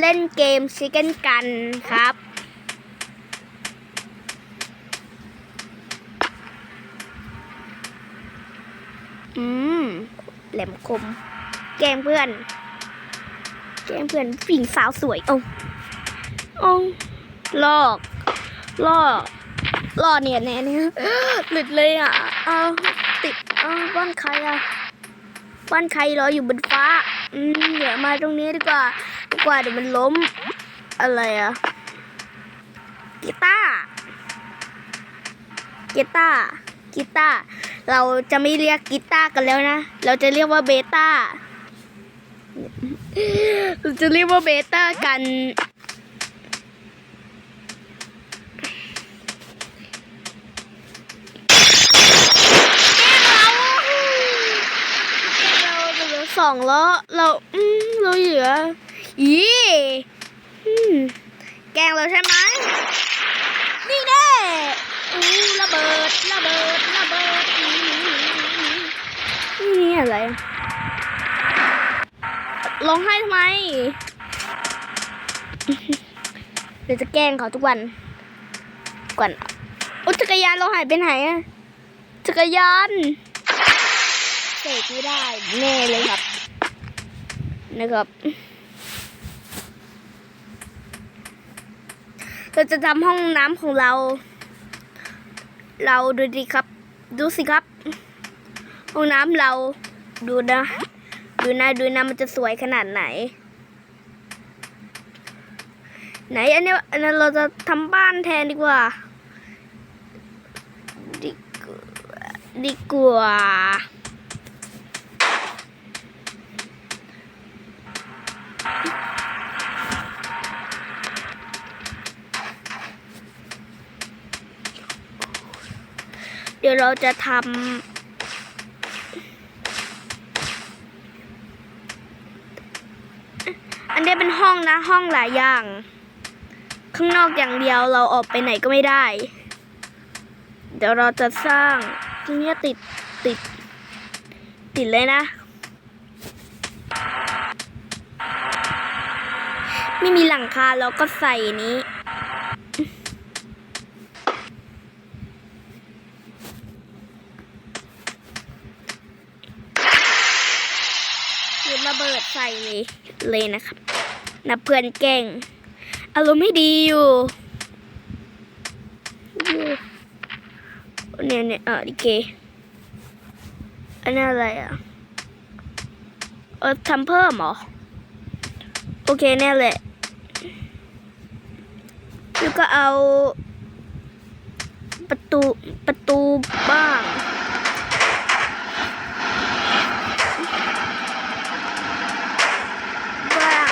เล่นเกมชิคเก้นกันครับ อืม แหลมคม แกล้งเพื่อน แกล้งเพื่อนผหญิงสาวสวยโอ้โอ้ลอกลอกลอกเนี่ยแน่เนี่ยหลุดเลยอะ เอาติดเอาบ้านใครอะบ้านใครรออยู่บนฟ้า อืม เดี๋ยวมาตรงนี้ดีกว่า ดีกว่าเดี๋ยวมันล้มอะไรอะกีตาร์กีตาร์กีตาร์เราจะไม่เรียกกีตาร์กันแล้วนะ เราจะเรียกว่าเบต้าเราจะเรียกว่าเบต้ากันเราสองแล้วเราอืมเราเหลือ อีอืมแกงเราใช่ไหมนี่แน่อู้ระเบิดระเบิดระเบิดนี่อะไรร้องไห้ทำไมเดี๋ยวจะแกล้งเขาทุกวันก่อนอ้จักรยานเราหายไปไหนอะจักรยานเสกไม่ได้แน่เลยครับนะครับ เราจะทำห้องน้ำของเรา เราดูดิครับ ดูสิครับ ห้องน้ำเราดูนะ ดูนะดูนะมันจะสวยขนาดไหน ไหนอันนี้อันนี้เราจะทำบ้านแทนดีกว่า ดีกว่าดีกว่า ดี๋ยวเราจะทำอันนี้เป็นห้องนะห้องหลายอย่าง ข้างนอกอย่างเดียวเราออกไปไหนก็ไม่ได้ เดี๋ยวเราจะสร้างตรงนี้ติดติด ติดเลยนะ ไม่มีหลังคาเราก็ใส่นี้ เปิดใส่เลยเลยนะครับนับเพื่อนแกล้งอารมณ์ไม่ดีอยู่เนี่ยเนี่ยเออดิเกอันนี้อะไรอะเออทำเพิ่มเหรอ โอเคแน่แหละแล้วก็เอา ประตู ประตูบ้าง บ้าง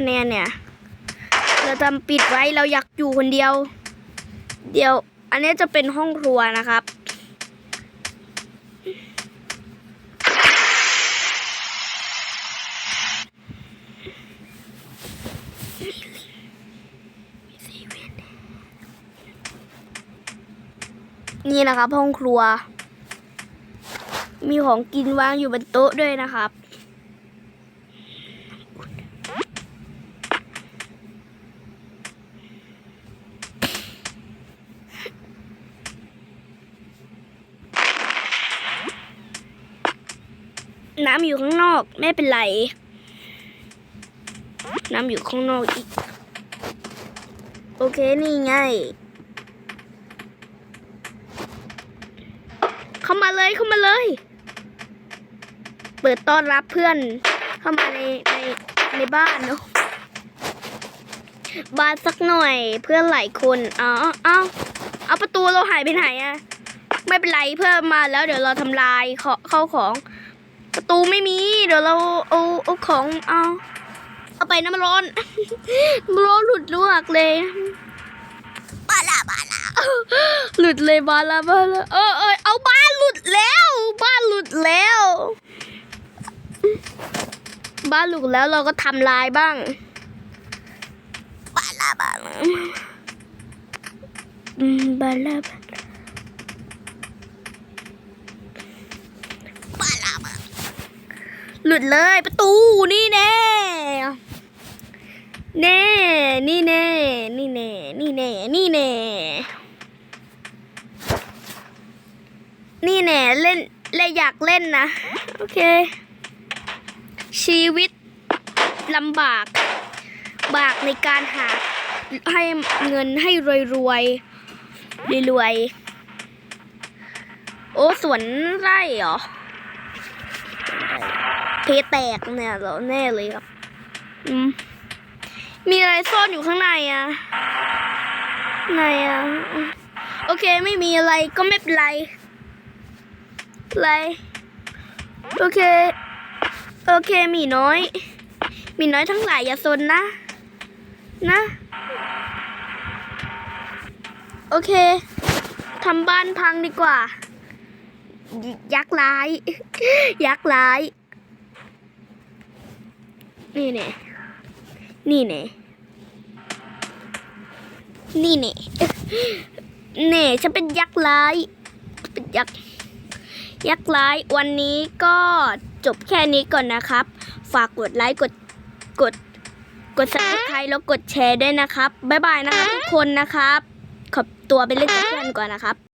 อันนเนี่ย เราทำปิดไว้เราอยากอยู่คนเดียว เดี๋ยว อันนี้จะเป็นห้องครัวนะครับนี่นะครับห้องครัว มีของกินวางอยู่บนโต๊ะด้วยนะครับ น้ำอยู่ข้างนอกไม่เป็นไร น้ำอยู่ข้างนอกอีก โอเคนี่ไง เข้ามาเลยเข้ามาเลย เปิดต้อนรับเพื่อน เข้ามาในในในบ้านเนาะบ้านสักหน่อยเพื่อนหลายคนเอาเอาเอาประตูเราหายไปไหนอะไม่เป็นไรเพื่อนมาแล้วเดี๋ยวเราทำลายขอเข้าของ ประตูไม่มี เดี๋ยวเราเอาเอาของเอาเอาไปน้ำร้อนน้ำร้อนหลุดลวกเลยบาลาบาลาหลุดเลยบาลาบาลาเออเออเอาบ้านหลุดแล้ว บ้านหลุดแล้ว บ้านหลุดแล้วเราก็ทำลายบ้างบาลาบาลาอืมบาลาบาลาบาลาบาลา หลุดเลยประตูนี่แน่แน่นี่แน่นี่แน่นี่แน่นี่แน่นี่แน่เล่นเล่นอยากเล่นนะ โอเค ชีวิตลำบาก บากในการหาให้เงินให้รวยรวยรวยรวยโอ้สวนไร่เหรอ แตกเนี่ยเรอแน่เลยครับ อืม มีอะไรซ่อนอยู่ข้างในอะไหนอะโอเคไม่มีอะไรก็ไม่เป็นไรไรโอเค โอเคมีน้อย มีน้อยทั้งหลายอย่าซนนะ นะ โอเคทำบ้านพังดีกว่า ยักษ์ร้าย ยักษ์ร้าย นี่แน่นี่แน่นี่แน่เน่ฉันเป็นยักษ์ร้าย เป็นยักษ์ ยักษ์ร้าย วันนี้ก็จบแค่นี้ก่อนนะครับ ฝากกดไลค์ กด กด กด subscribe แล้วกดแชร์ด้วยนะครับ บ๊ายบายนะครับทุกคนนะครับ ขอบตัวไปเล่นกับเพื่อนก่อนนะครับ